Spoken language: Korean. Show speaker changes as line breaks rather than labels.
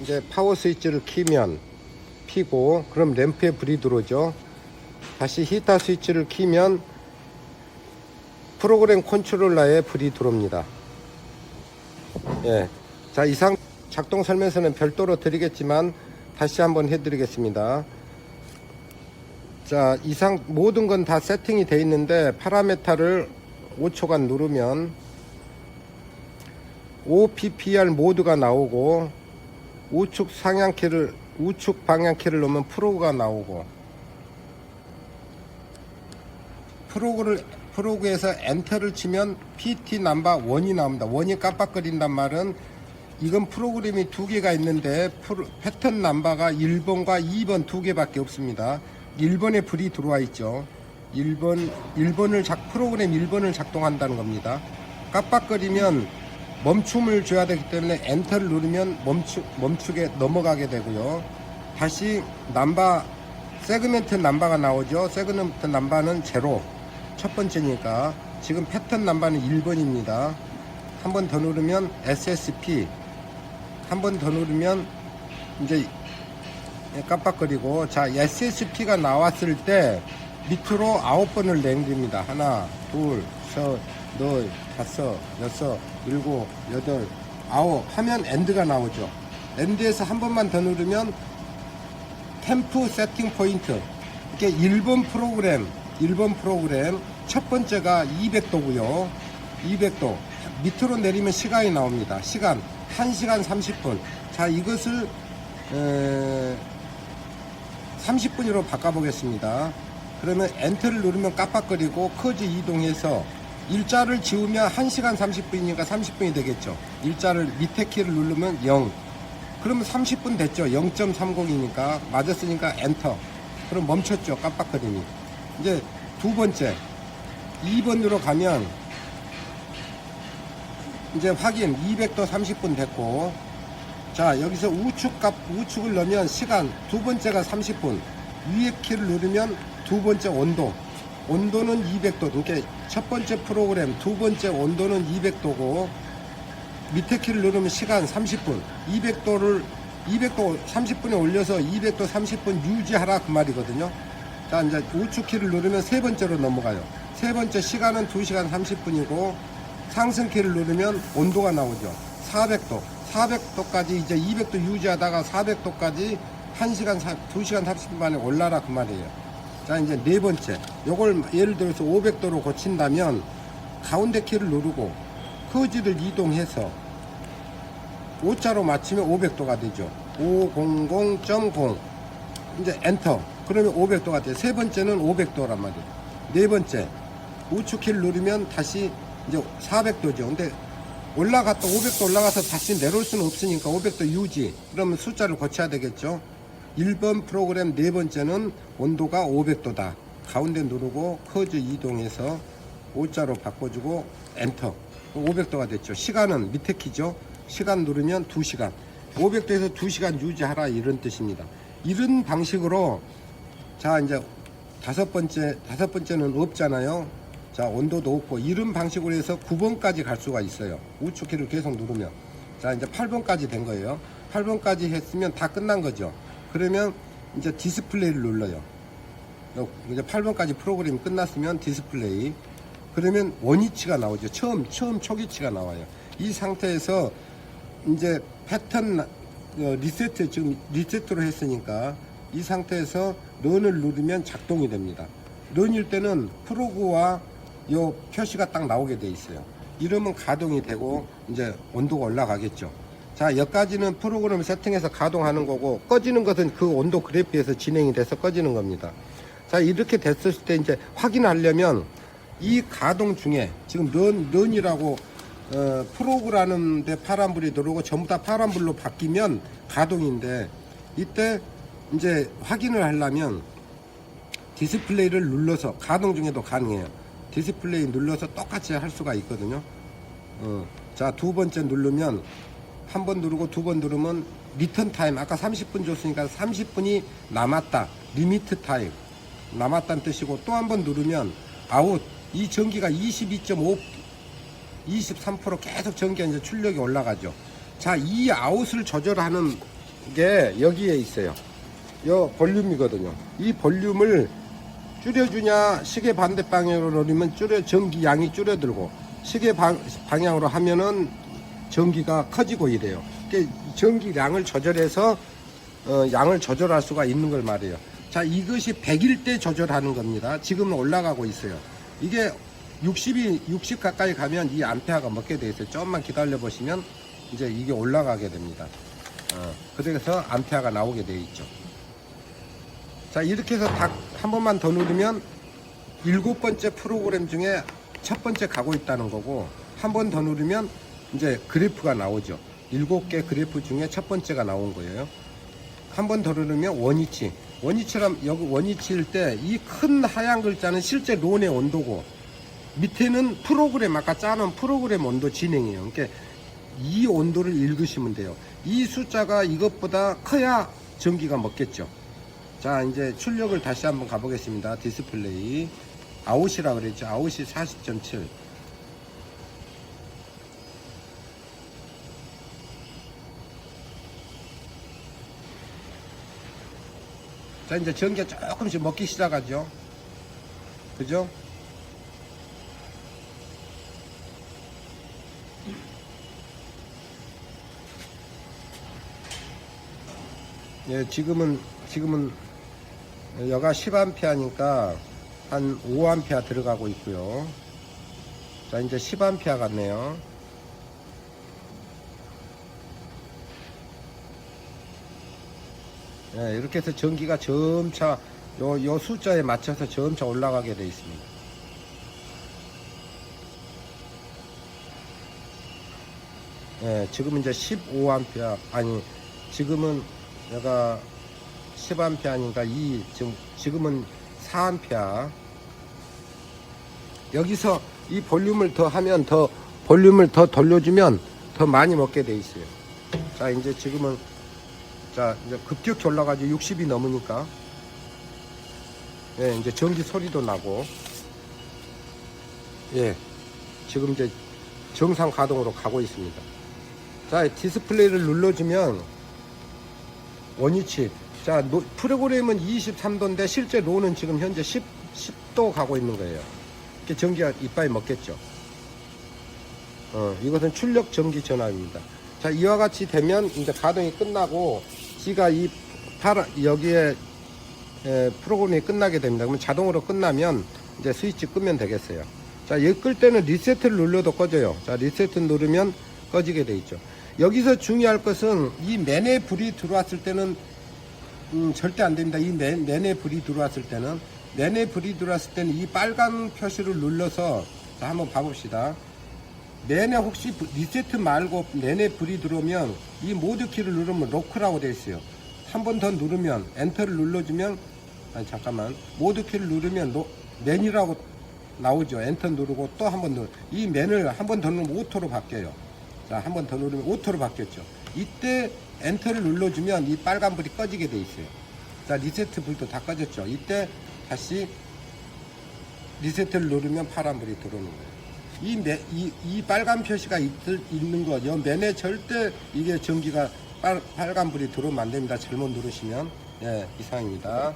이제 파워 스위치를 키면 피고 그럼 램프에 불이 들어오죠. 다시 히터 스위치를 키면 프로그램 컨트롤러에 불이 들어옵니다. 예. 자, 이상 작동 설명서는 별도로 드리겠지만 다시 한번 해드리겠습니다. 자, 이상 모든 건 다 세팅이 되어 있는데 파라메타를 5초간 누르면 OPPR 모드가 나오고 우측 상향키를 우측 방향키를 놓으면 프로그가 나오고 프로그를 프로그에서 엔터를 치면 PT 넘버 1이 나옵니다. 1이 깜빡거린단 말은 이건 프로그램이 두 개가 있는데 프로, 패턴 넘버가 1번과 2번 두 개밖에 없습니다. 1번에 불이 들어와 있죠. 1번 1번을 작 프로그램 1번을 작동한다는 겁니다. 깜빡거리면 멈춤을 줘야 되기 때문에 엔터를 누르면 멈추 멈추게 넘어가게 되고요. 다시 넘버 세그멘트 넘버가 나오죠. 세그멘트 넘버는 제로 첫 번째니까 지금 패턴 넘버는 1번입니다. 한 번 더 누르면 SSP 한 번 더 누르면 이제 깜빡거리고 자 SSP가 나왔을 때 밑으로 아홉 번을 내립니다. 하나, 둘, 셋, 넷, 다섯, 여섯, 일곱, 여덟, 아홉. 하면 엔드가 나오죠. 엔드에서 한 번만 더 누르면 템프 세팅 포인트. 이게 1번 프로그램 1번 프로그램 첫 번째가 200도고요. 200도. 밑으로 내리면 시간이 나옵니다. 시간 1시간 30분. 자 이것을 에, 30분으로 바꿔 보겠습니다 그러면 엔터를 누르면 깜빡거리고 커즈 이동해서 일자를 지우면 1시간 30분이니까 30분이 되겠죠 일자를 밑에 키를 누르면 0 그러면 30분 됐죠. 0.30이니까 맞았으니까 엔터. 그럼 멈췄죠. 깜빡거림이. 이제 두 번째 2번으로 가면 이제 확인 200도 30분 됐고 자 여기서 우측 값 우측을 넣으면 시간 두 번째가 30분 위에 키를 누르면 두 번째 온도. 온도는 200도. 이렇게 첫 번째 프로그램 두 번째 온도는 200도고 밑에 키를 누르면 시간 30분. 200도를 200도 30분에 올려서 200도 30분 유지하라 그 말이거든요. 자 이제 우측 키를 누르면 세 번째로 넘어가요. 세 번째 시간은 2시간 30분이고 상승 키를 누르면 온도가 나오죠. 400도. 400도까지 이제 200도 유지하다가 400도까지 1시간 2시간 30분 만에 올라라 그 말이에요 자 이제 네 번째 요걸 예를 들어서 500도로 고친다면 가운데 키를 누르고 커지를 이동해서 오자로 맞추면 500도가 되죠. 500.0 이제 엔터 그러면 500도가 돼요. 세 번째는 500도란 말이에요. 네 번째 우측 키를 누르면 다시 이제 400도죠. 근데 올라갔다 500도 올라가서 다시 내려올 수는 없으니까 500도 유지 그러면 숫자를 고쳐야 되겠죠. 1번 프로그램 네 번째는 온도가 500도다. 가운데 누르고 커즈 이동해서 오자로 바꿔주고 엔터 500도가 됐죠. 시간은 밑에 키죠. 시간 누르면 2시간. 500도에서 2시간 유지하라 이런 뜻입니다. 이런 방식으로 자 이제 다섯 번째 다섯 번째는 없잖아요. 자 온도도 없고 이런 방식으로 해서 9번까지 갈 수가 있어요. 우측 키를 계속 누르면 자 이제 8번까지 된 거예요. 8번까지 했으면 다 끝난 거죠. 그러면 이제 디스플레이를 눌러요. 이제 8번까지 프로그램이 끝났으면 디스플레이 그러면 원위치가 나오죠. 처음 처음 초기치가 나와요. 이 상태에서 이제 패턴 어, 리세트 지금 리세트로 했으니까 이 상태에서 런을 누르면 작동이 됩니다. 런일 때는 프로그와 요 표시가 딱 나오게 돼 있어요. 이러면 가동이 되고 이제 온도가 올라가겠죠. 자, 여기까지는 프로그램 세팅해서 가동하는 거고 꺼지는 것은 그 온도 그래프에서 진행이 돼서 꺼지는 겁니다. 자, 이렇게 됐을 때 이제 확인하려면 이 가동 중에 지금 런, 런이라고 어, 프로그라는 데 파란불이 들어오고 전부 다 파란불로 바뀌면 가동인데 이때 이제 확인을 하려면 디스플레이를 눌러서 가동 중에도 가능해요. 디스플레이 눌러서 똑같이 할 수가 있거든요. 어, 자, 두 번째 누르면 한 번 누르고 두 번 누르면 리턴 타임 아까 30분 줬으니까 30분이 남았다. 리미트 타임 남았다는 뜻이고 또 한 번 누르면 아웃 이 전기가 22.5 23% 계속 전기가 이제 출력이 올라가죠. 자, 이 아웃을 조절하는 게 여기에 있어요. 요 볼륨이거든요. 이 볼륨을 줄여주냐 시계 반대 방향으로 노리면 줄여 전기 양이 줄어들고 시계 방, 방향으로 하면은 전기가 커지고 이래요. 전기량을 조절해서 어, 양을 조절할 수가 있는 걸 말이에요. 자, 이것이 100일 때 조절하는 겁니다. 지금은 올라가고 있어요. 이게 60이 60 가까이 가면 이 암페아가 먹게 돼 있어요. 조금만 기다려 보시면 이제 이게 올라가게 됩니다. 어, 그래서 암페아가 나오게 돼 있죠. 자, 이렇게 해서 딱한 번만 더 누르면 일곱 번째 프로그램 중에 첫 번째 가고 있다는 거고 한 번 더 누르면 이제 그래프가 나오죠. 일곱 개 그래프 중에 첫 번째가 나온 거예요. 한 번 더 누르면 원위치. 원위치람 여기 원위치일 때 이 큰 하얀 글자는 실제 론의 온도고 밑에는 프로그램 아까 짜놓은 프로그램 온도 진행이에요. 그러니까 이 온도를 읽으시면 돼요. 이 숫자가 이것보다 커야 전기가 먹겠죠. 자 이제 출력을 다시 한번 가보겠습니다. 디스플레이 아웃이라 그랬죠. 아웃이 40.7. 자 이제 전기가 조금씩 먹기 시작하죠. 그죠? 예, 지금은 지금은 여가 10A니까 한 5A 들어가고 있고요. 자, 이제 10A 같네요. 예, 이렇게 해서 전기가 점차 요, 요 숫자에 맞춰서 점차 올라가게 되어 있습니다. 예, 지금 이제 15A 아니 지금은 내가 10A니까 이 지금 지금은 4A 여기서 이 볼륨을 더 하면 더 볼륨을 더 돌려주면 더 많이 먹게 돼 있어요. 자 이제 지금은 자 이제 급격히 올라가지고 60이 넘으니까 예 이제 전기 소리도 나고 예 지금 이제 정상 가동으로 가고 있습니다. 자 디스플레이를 눌러주면 원위치. 자, 노- 프로그램은 23도인데 실제 로는 지금 현재 10, 10도 가고 있는 거예요. 이렇게 전기가 이빨이 먹겠죠. 어, 이것은 출력 전기 전압입니다. 자, 이와 같이 되면 이제 가동이 끝나고 지가 이 파라, 여기에 에, 프로그램이 끝나게 됩니다. 그러면 자동으로 끝나면 이제 스위치 끄면 되겠어요. 자, 여기 끌 때는 리세트를 눌러도 꺼져요. 자, 리세트 누르면 꺼지게 돼 있죠. 여기서 중요할 것은 이 맨에 불이 들어왔을 때는 음, 절대 안 됩니다. 이 맨, 맨에 불이 들어왔을 때는 맨에 불이 들어왔을 때는 이 빨간 표시를 눌러서 자, 한번 봐봅시다. 맨에 혹시 부- 리세트 말고 맨에 불이 들어오면 이 모드 키를 누르면 로크라고 되어 있어요. 한 번 더 누르면 엔터를 눌러주면 아니 잠깐만 모드 키를 누르면 노, 맨이라고 나오죠. 엔터 누르고 또 한 번 누르. 이 맨을 한 번 더 누르면 오토로 바뀌어요. 자, 한 번 더 누르면 오토로 바뀌었죠. 이때 엔터를 눌러주면 이 빨간 불이 꺼지게 돼 있어요. 자, 리세트 불도 다 꺼졌죠. 이때 다시 리세트를 누르면 파란 불이 들어오는 거예요. 이, 매, 이, 이 빨간 표시가 있, 있는 거, 요 맨에 절대 이게 전기가 빨, 빨간 불이 들어오면 안 됩니다. 잘못 누르시면. 예, 이상입니다.